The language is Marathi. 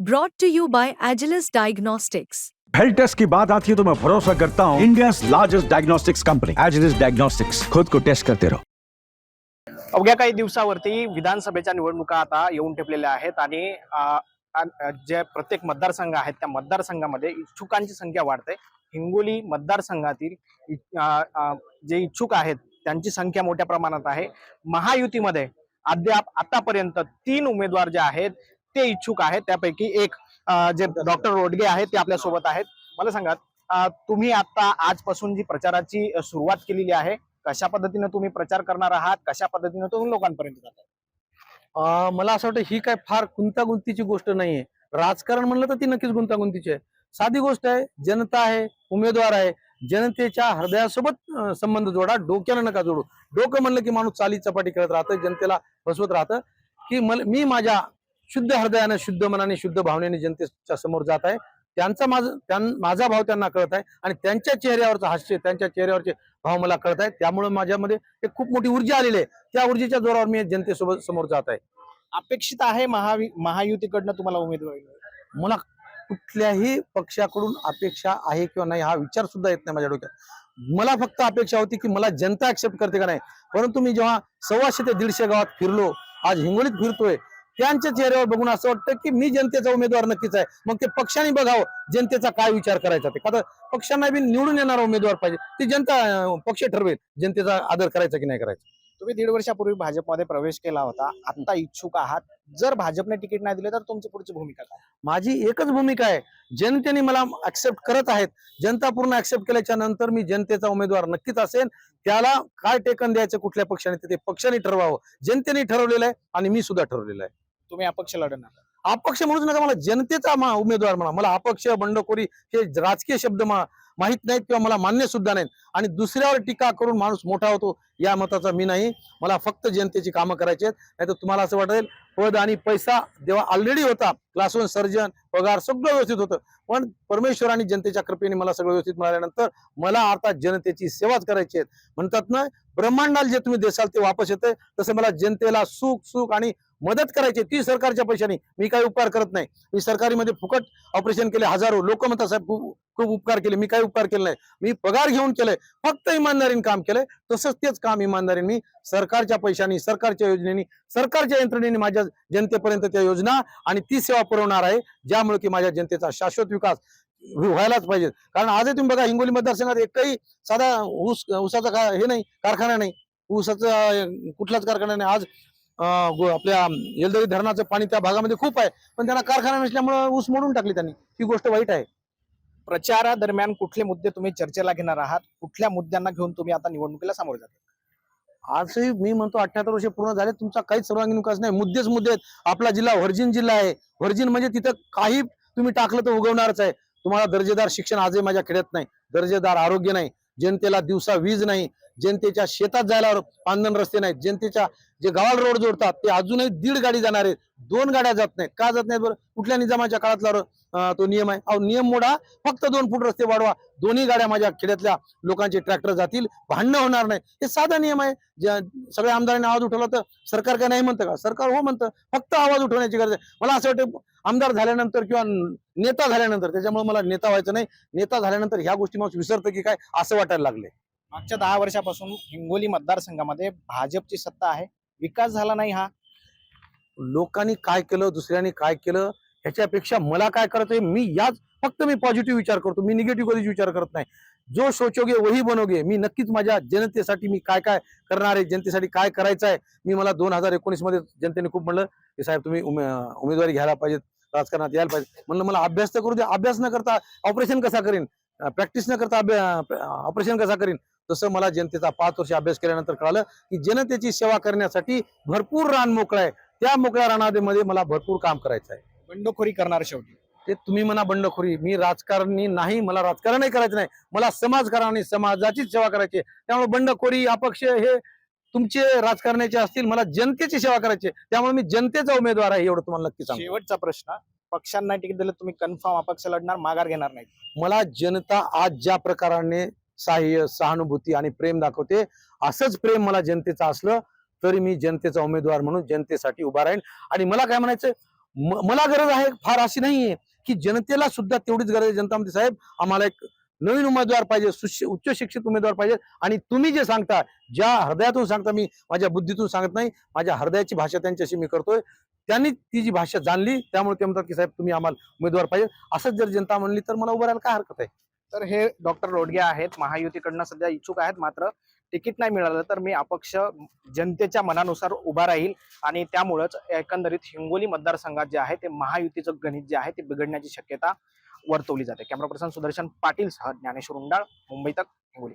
Brought to you by Agilus Diagnostics. Health test की बात आती है तो मैं भरोसा करता हूँ India largest diagnostics company Agilus Diagnostics खुद को टेस्ट करते रहो अवघ्या काही दिवसावरती विधानसभेच्या निवडणुका आता येऊन ठेपलेल्या आहेत आणि जे प्रत्येक मतदारसंघ आहेत त्या मतदारसंघामध्ये इच्छुकांची संख्या वाढते. हिंगोली मतदारसंघातील जे इच्छुक आहेत त्यांची संख्या मोठ्या प्रमाणात आहे. महायुतीमध्ये अद्याप आतापर्यंत तीन उमेदवार जे आहेत ते इच्छुक आहेत. त्यापैकी एक जे डॉक्टर रोडगे आहेत ते आपल्यासोबत आहेत. मला सांगा तुम्ही आता आजपासून जी प्रचाराची सुरुवात केलेली आहे कशा पद्धतीने तुम्ही प्रचार करणार आहात? कशा पद्धतीने तुम्ही लोकांपर्यंत जात मला असं वाटतं ही काय फार गुंतागुंतीची गोष्ट नाहीये. राजकारण म्हणलं तर ती नक्कीच गुंतागुंतीची आहे. साधी गोष्ट आहे जनता आहे उमेदवार आहे जनतेच्या हृदयासोबत संबंध जोडा डोक्यानं नका जोडू. डोकं म्हणलं की माणूस चाली चपाटी खेळत राहतं जनतेला फसवत राहतं. की मला मी माझ्या शुद्ध हृदयानं शुद्ध मनाने शुद्ध भावनेने जनतेच्या समोर जात आहे. त्यांचा माझ माझा भाव त्यांना कळत आहे आणि त्यांच्या चेहऱ्यावरचं हास्य त्यांच्या चेहऱ्यावरचे भाव मला कळत आहेत त्यामुळे माझ्यामध्ये एक खूप मोठी ऊर्जा आलेली आहे. त्या ऊर्जेच्या जोरावर मी जनतेसोबत समोर जात आहे. अपेक्षित आहे महावि महायुतीकडनं तुम्हाला उमेदवारी मला कुठल्याही पक्षाकडून अपेक्षा आहे किंवा नाही हा विचार सुद्धा येत नाही माझ्या डोक्यात. मला फक्त अपेक्षा होती की मला जनता ऍक्सेप्ट करते का नाही? परंतु मी जेव्हा सव्वाशे ते दीडशे गावात फिरलो आज हिंगोलीत फिरतोय त्यांच्या चेहऱ्यावर बघून असं वाटतं की मी जनतेचा उमेदवार नक्कीच आहे. मग ते पक्षाने बघावं जनतेचा काय विचार करायचा ते. का पक्षांना बी निवडून येणारा उमेदवार पाहिजे ती जनता पक्ष ठरवेल जनतेचा आदर करायचा की नाही करायचा. तुम्ही दीड वर्षापूर्वी भाजपमध्ये प्रवेश केला होता. आता इच्छुक आहात. जर भाजपने तिकीट नाही दिले तर तुमची पुढची भूमिका काय? माझी एकच भूमिका आहे. जनतेने मला ऍक्सेप्ट करत आहेत. जनता पूर्ण ऍक्सेप्ट केल्याच्यानंतर मी जनतेचा उमेदवार नक्कीच असेल त्याला काय टेकन द्यायचं कुठल्या पक्षाने ते पक्षाने ठरवावं. जनतेने ठरवलेलं आहे आणि मी सुद्धा ठरवलेलं आहे. तुम्ही अपक्ष लढणार. अपक्ष म्हणूच नका मला जनतेचा मा- उमेदवार म्हणा. मला अपक्ष बंडखोरी हे राजकीय शब्द मा- माहीत नाहीत किंवा मला मान्य सुद्धा नाहीत. आणि दुसऱ्यावर टीका करून माणूस मोठा होतो या मताचा मी नाही. मला फक्त जनतेची कामं करायची आहेत. नाही तर तुम्हाला असं वाटेल पद आणि पैसा जेव्हा ऑलरेडी होता. क्लास वन सर्जन पगार सगळं व्यवस्थित होतं. पण परमेश्वर आणि जनतेच्या कृपेने मला सगळं व्यवस्थित मिळाल्यानंतर मला आता जनतेची सेवाच करायची आहे म्हणतात ना ब्रह्मांडाला जे तुम्ही देसाल ते वापस येते तसं मला जनतेला सुख सुख आणि मदत करायची आहे, ती सरकारच्या पैशाने. मी काही उपकार करत नाही. मी सरकारीमध्ये फुकट ऑपरेशन केले हजारो लोक म्हणतात साहेब खूप खूप उपकार केले. मी काही उपकार केले नाही. मी पगार घेऊन केले फक्त इमानदारीने काम केलंय. तसंच तेच काम इमानदारीने मी सरकारच्या पैशाने सरकारच्या योजनेनी सरकारच्या यंत्रणेने माझ्या जनतेपर्यंत त्या योजना आणि ती सेवा पुरवणार आहे ज्यामुळे की माझ्या जनतेचा शाश्वत विकास व्हायलाच पाहिजे. कारण आजही तुम्ही बघा हिंगोली मतदारसंघात एकही साधा ऊस ऊसाचा का हे नाही कारखाना नाही. ऊसाचा कुठलाच कारखाना नाही. आज आपल्या येलदरी धरणाचं पाणी त्या भागामध्ये खूप आहे. पण त्यांना कारखाना नसल्यामुळे ऊस मोडून टाकली त्यांनी. ही गोष्ट वाईट आहे. प्रचारादरम्यान कुठले मुद्दे तुम्ही चर्चेला घेणार आहात? कुठल्या मुद्द्यांना घेऊन तुम्ही आता निवडणुकीला सामोरे जाता आजही मी म्हणतो अठ्याहत्तर वर्ष पूर्ण झाले तुमचा काहीच सर्वांगीण विकास नाही. मुद्देच मुद्दे आहेत. आपला जिल्हा व्हर्जिन जिल्हा आहे. व्हर्जिन म्हणजे तिथं काही तुम्ही टाकलं तर उगवणारच आहे. तुम्हाला दर्जेदार शिक्षण आजही माझ्या खेड्यात नाही. दर्जेदार आरोग्य नाही. जनतेला दिवसा वीज नाही. जनतेच्या शेतात जायला पांदन रस्ते नाहीत. जनतेच्या जे गावाला रोड जोडतात ते अजूनही दीड गाडी जाणार आहेत. दोन गाड्या जात नाहीत. का जात नाहीत बरं? कुठल्या निजामाच्या काळातला तो नियम आहे? अहो नियम मोडा. फक्त दोन फूट रस्ते वाढवा. दोन्ही गाड्या माझ्या खेड्यातल्या लोकांचे ट्रॅक्टर जातील. भांडणं होणार नाही. हे साधा नियम आहे. ज्या सगळ्या आमदारांनी आवाज उठवला तर सरकार काय नाही म्हणतं का? सरकार हो म्हणतं. फक्त आवाज उठवण्याची गरज आहे. मला असं वाटतं आमदार झाल्यानंतर किंवा नेता झाल्यानंतर त्याच्यामुळे मला नेता व्हायचं नाही. नेता झाल्यानंतर ह्या गोष्टी मला विसरतं की काय? असं वाटायला लागले मागच्या दहा वर्षापासून हिंगोली मतदारसंघामध्ये भाजपची सत्ता आहे. विकास झाला नाही हा. लोकांनी काय केलं दुसऱ्यांनी काय केलं ह्याच्यापेक्षा मला काय करतोय मी याच फक्त मी पॉझिटिव्ह विचार करतो मी निगेटिव्ह कधीच विचार करत नाही. जो सोचोगे वही बनोगे मी नक्कीच माझ्या जनतेसाठी मी काय काय करणार आहे जनतेसाठी काय करायचं आहे मी मला दोन हजार एकोणीसमध्ये जनतेने खूप म्हणलं की साहेब तुम्ही उमे- उमेदवारी घ्यायला पाहिजे राजकारणात यायला पाहिजे म्हणलं मला अभ्यास तर करू द्या अभ्यास न करता ऑपरेशन कसा करीन? प्रॅक्टिस न करता ऑपरेशन कसा करीन? तसं मला जनतेचा पाच वर्ष अभ्यास केल्यानंतर कळालं की जनतेची सेवा करण्यासाठी भरपूर रान मोकळं आहे. त्या मोकळ्या रानामध्ये मला भरपूर काम करायचं आहे. बंडखोरी करणार शेवटी. ते तुम्ही म्हणा बंडखोरी. मी राजकारणी नाही मला राजकारणही करायचं नाही. मला समाजकारण आणि समाजाचीच सेवा करायची. त्यामुळे बंडखोरी अपक्ष हे तुमचे राजकारणाचे असतील मला जनतेची सेवा करायची. त्यामुळे मी जनतेचा उमेदवार आहे एवढं तुम्हाला नक्की सांगतो. शेवटचा प्रश्न पक्षांना तिकीट दिलं तुम्ही कन्फर्म अपक्ष लढणार माघार घेणार नाही मला जनता आज ज्या प्रकाराने सहाय्य सहानुभूती आणि प्रेम दाखवते. असंच प्रेम मला जनतेचं असलं तरी मी जनतेचा उमेदवार म्हणून जनतेसाठी उभा राहीन. आणि मला काय म्हणायचं म- मला गरज आहे फार अशी नाहीये की जनतेला सुद्धा तेवढीच गरज आहे. जनता म्हणते साहेब आम्हाला एक नवीन उमेदवार पाहिजे उच्च शिक्षित उमेदवार पाहिजे. आणि तुम्ही जे सांगता ज्या हृदयातून सांगता मी माझ्या बुद्धीतून सांगत नाही माझ्या हृदयाची भाषा त्यांच्याशी मी करतोय. त्यांनी ती जी भाषा जाणली त्यामुळे ते म्हणतात की साहेब तुम्ही आम्हाला उमेदवार पाहिजे. असंच जर जनता म्हणली तर मला उभं राहायला काय हरकत आहे? तर हे डॉक्टर रोडगे आहेत. महायुतीकडनं सध्या इच्छुक आहेत. मात्र तिकीट नाही मिळालं तर मी अपक्ष जनतेच्या मनानुसार उभा राहील आणि त्यामुळंच एकंदरीत हिंगोली मतदारसंघात जे आहे ते महायुतीचं गणित जे आहे ते बिघडण्याची शक्यता वर्तवली जाते. कॅमेरा पर्सन सुदर्शन पाटील सह ज्ञानेश्वर उंडाळ मुंबई तक हिंगोली.